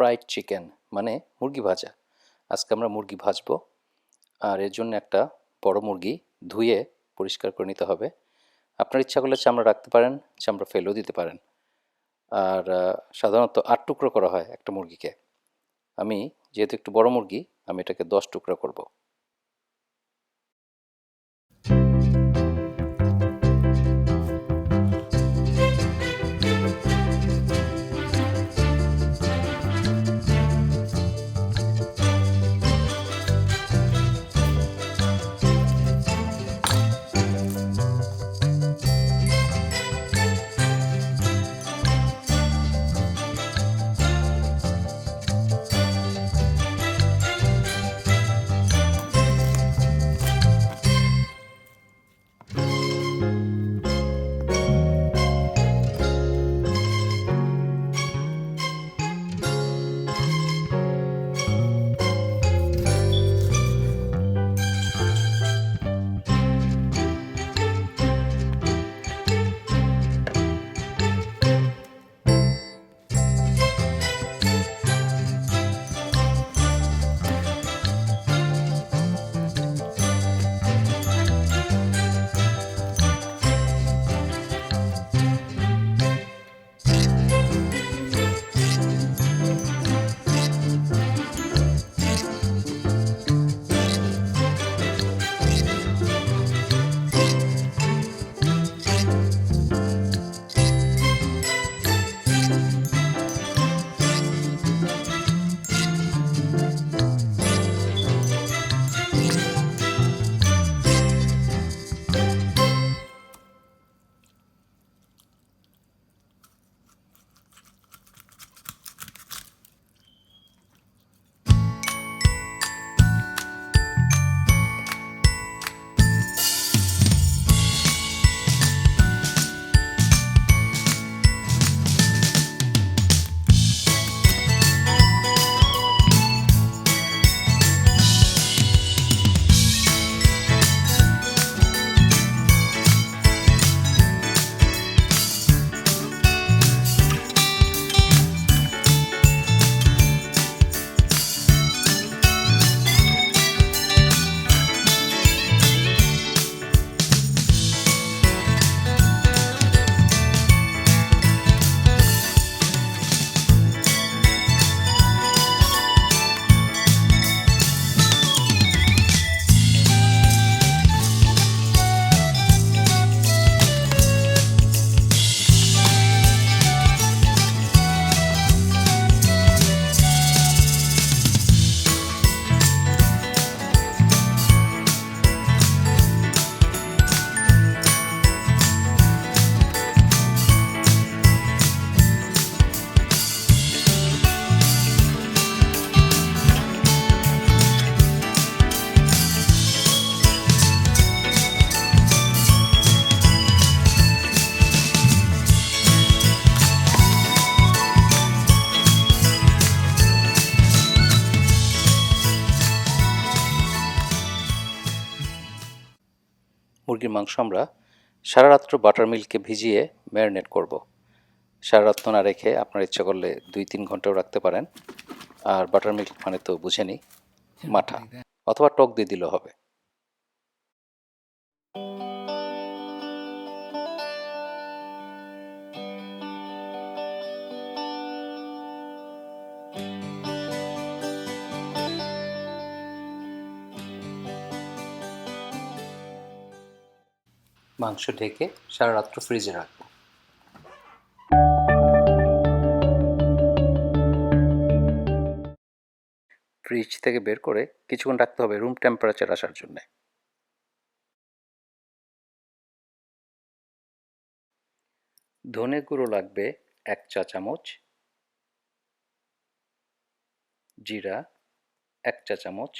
Fried chicken মানে মুরগি ভাজা। আজকে আমরা মুরগি ভাজবো। আর এর জন্য একটা বড় মুরগি ধুয়ে পরিষ্কার করে নিতে হবে। আপনার ইচ্ছা করলে চামড়া রাখতে পারেন, চামড়া ফেলেও দিতে পারেন। আর সাধারণত আট টুকরো করা হয় একটা মুরগিকে। আমি, যেহেতু একটু বড় মুরগি, আমি এটাকে দশ টুকরো করব। মুরগির মাংস আমরা সারা রাত্র বাটার মিল্কে ভিজিয়ে ম্যারিনেট করব। সারা রাত্র না রেখে আপনার ইচ্ছা করলে দুই তিন ঘন্টাও রাখতে পারেন। আর বাটার মিল্ক মানে তো বুঝেনি মাঠা। অথবা টক দিয়ে দিলেও হবে। মাংস ঢেকে সারা রাত্র ফ্রিজে রাখব। ফ্রিজ থেকে বের করে কিছুক্ষণ রাখতে হবে রুম টেম্পারেচার আসার জন্য। ধনে গুঁড়ো লাগবে এক চা চামচ। জিরা এক চা চামচ।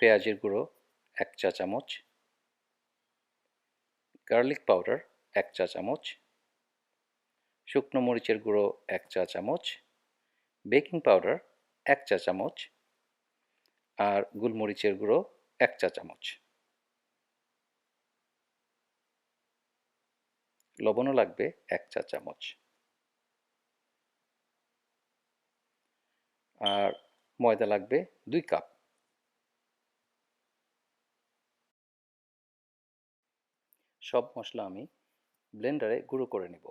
পেঁয়াজের গুঁড়ো এক চা চামচ। গার্লিক পাউডার এক চা চামচ। শুকনো মরিচের গুঁড়ো এক চা চামচ। বেকিং পাউডার এক চা চামচ। আর গোলমরিচের গুঁড়ো এক চা চামচ। লবণও লাগবে এক চা চামচ। আর ময়দা লাগবে দুই কাপ। সব মশলা আমি ব্লেন্ডারে গুঁড়ো করে নেব।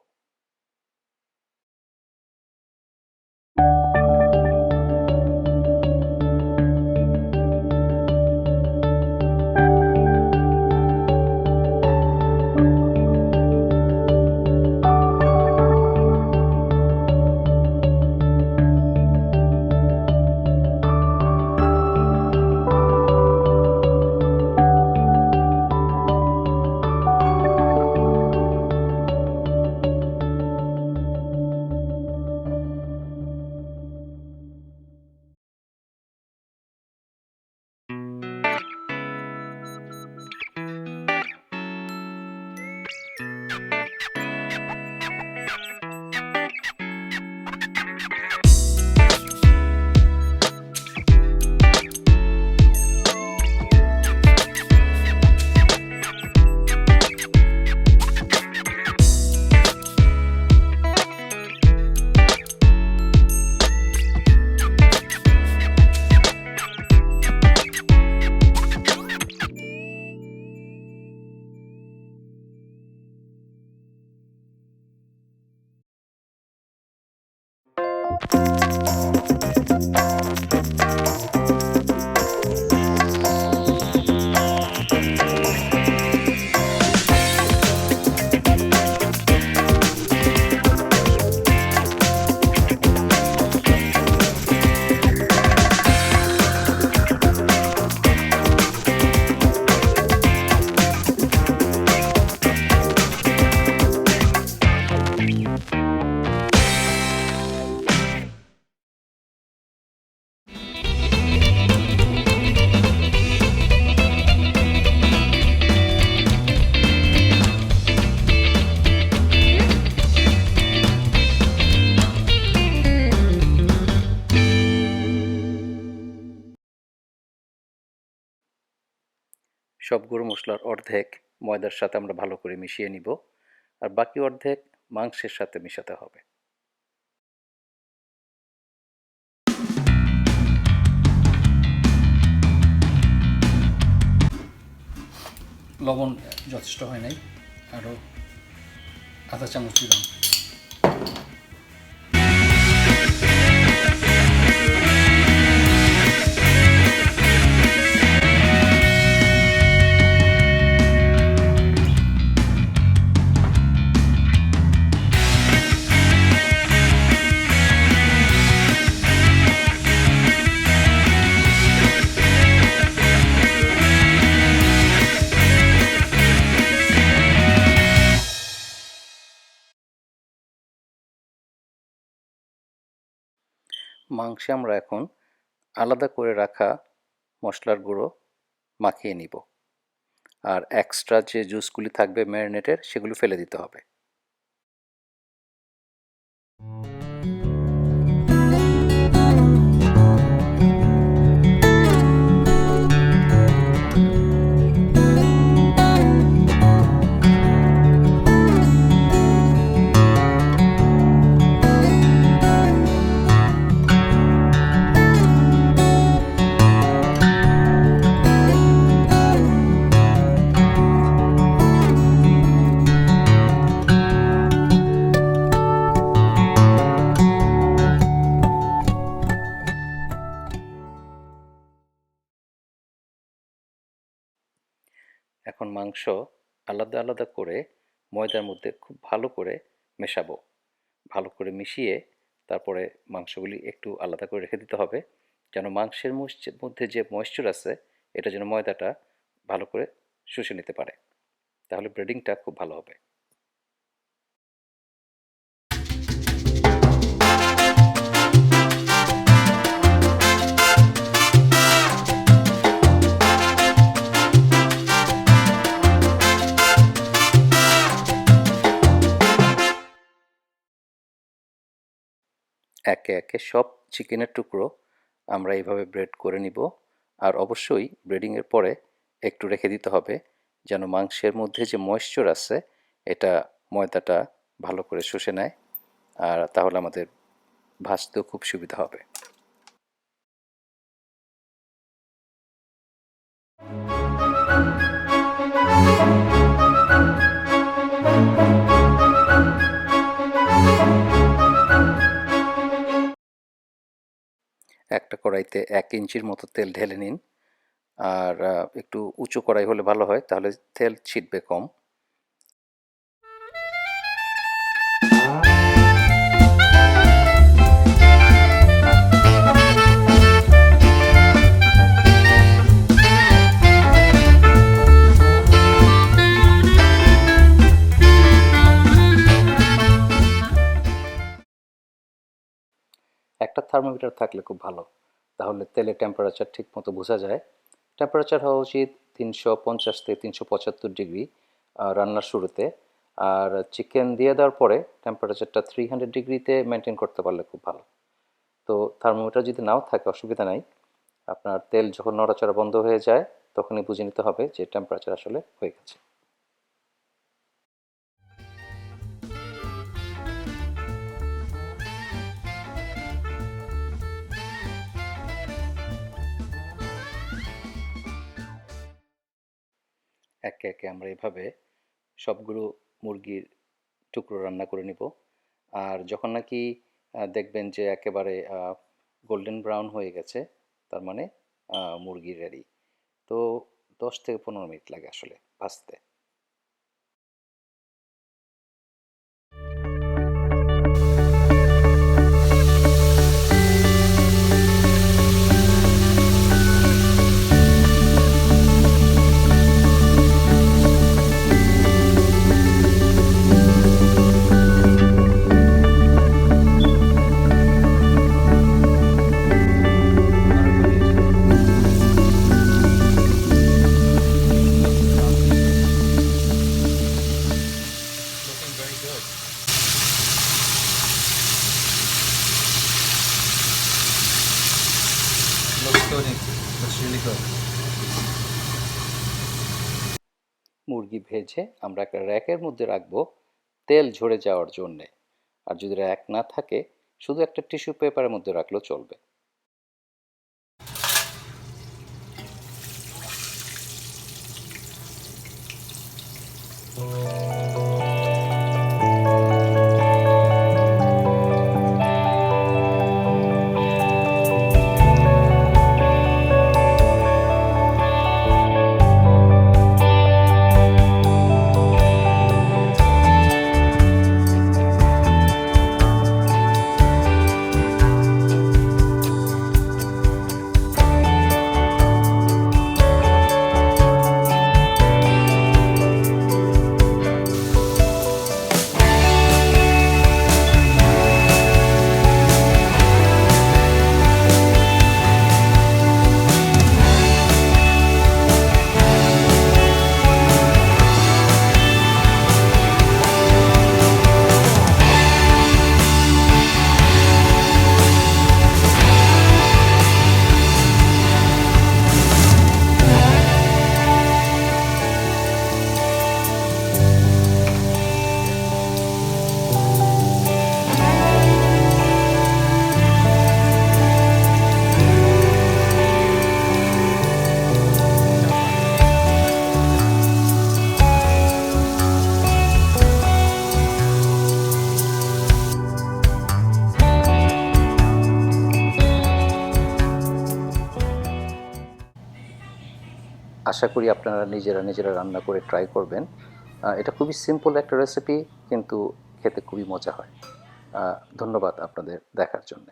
সব গুঁড়ো মশলার অর্ধেক ময়দার সাথে আমরা ভালো করে মিশিয়ে নিব, আর বাকি অর্ধেক মাংসের সাথে মেশাতে হবে। লবণ যথেষ্ট হয় নাই, আরও আধা চামচ দিলাম। মাংসে আমরা এখন আলাদা করে রাখা মশলার গুঁড়ো মাখিয়ে নিব। আর এক্সট্রা যে জুসগুলি থাকবে ম্যারিনেটের সেগুলো ফেলে দিতে হবে। মাংস আলাদা আলাদা করে ময়দার মধ্যে খুব ভালো করে মেশাবো। ভালো করে মিশিয়ে তারপরে মাংসগুলি একটু আলাদা করে রেখে দিতে হবে। যেন মাংসের মধ্যে যে ময়েশ্চার আছে, এটা যেন ময়দাটা ভালো করে শুষে নিতে পারে। তাহলে ব্রেডিংটা খুব ভালো হবে। একে একে সব চিকেনের টুকরো আমরা এইভাবে ব্রেড করে নিব। আর অবশ্যই ব্রেডিংয়ের পরে একটু রেখে দিতে হবে যেন মাংসের মধ্যে যে ময়েশ্চার আছে, এটা ময়দাটা ভালো করে শুষে নেয়। আর তাহলে আমাদের ভাজতেও খুব সুবিধা হবে। একটা কড়াইতে এক ইঞ্চির মতো তেল ঢেলে নিন। আর একটু উঁচু কড়াই হলে ভালো হয়, তাহলে তেল ছিটবে কম। থার্মোমিটার থাকলে খুব ভালো। তাহলে তেলের টেম্পারেচার ঠিক মতো বোঝা যায়। টেম্পারেচার হওয়া উচিত তিনশো পঞ্চাশ থেকে তিনশো পঁচাত্তর ডিগ্রি রান্নার শুরুতে। আর চিকেন দিয়ে দেওয়ার পরে টেম্পারেচারটা থ্রি হান্ড্রেড ডিগ্রিতে মেনটেন করতে পারলে খুব ভালো। তো থার্মোমিটার যদি নাও থাকে, অসুবিধা নাই। আপনার তেল যখন নড়াচড়া বন্ধ হয়ে যায়, তখনই বুঝে নিতে হবে যে টেম্পারেচার আসলে হয়ে গেছে। একে একে আমরা এভাবে সবগুলো মুরগির টুকরো রান্না করে নিব। আর যখন নাকি দেখবেন যে একেবারে গোল্ডেন ব্রাউন হয়ে গেছে, তার মানে মুরগির মুরগি রেডি তো দশ থেকে পনেরো মিনিট লাগে আসলে ভাজতে। মুরগি ভেজে আমরা একটা র্যাকের মধ্যে রাখব তেল ঝরে যাওয়ার জন্যে। আর যদি র্যাক না থাকে, শুধু একটা টিস্যু পেপারের মধ্যে রাখলেও চলবে। আশা করি আপনারা নিজেরা নিজেরা রান্না করে ট্রাই করবেন। এটা খুবই সিম্পল একটা রেসিপি কিন্তু খেতে খুবই মজা হয়। ধন্যবাদ আপনাদের দেখার জন্যে।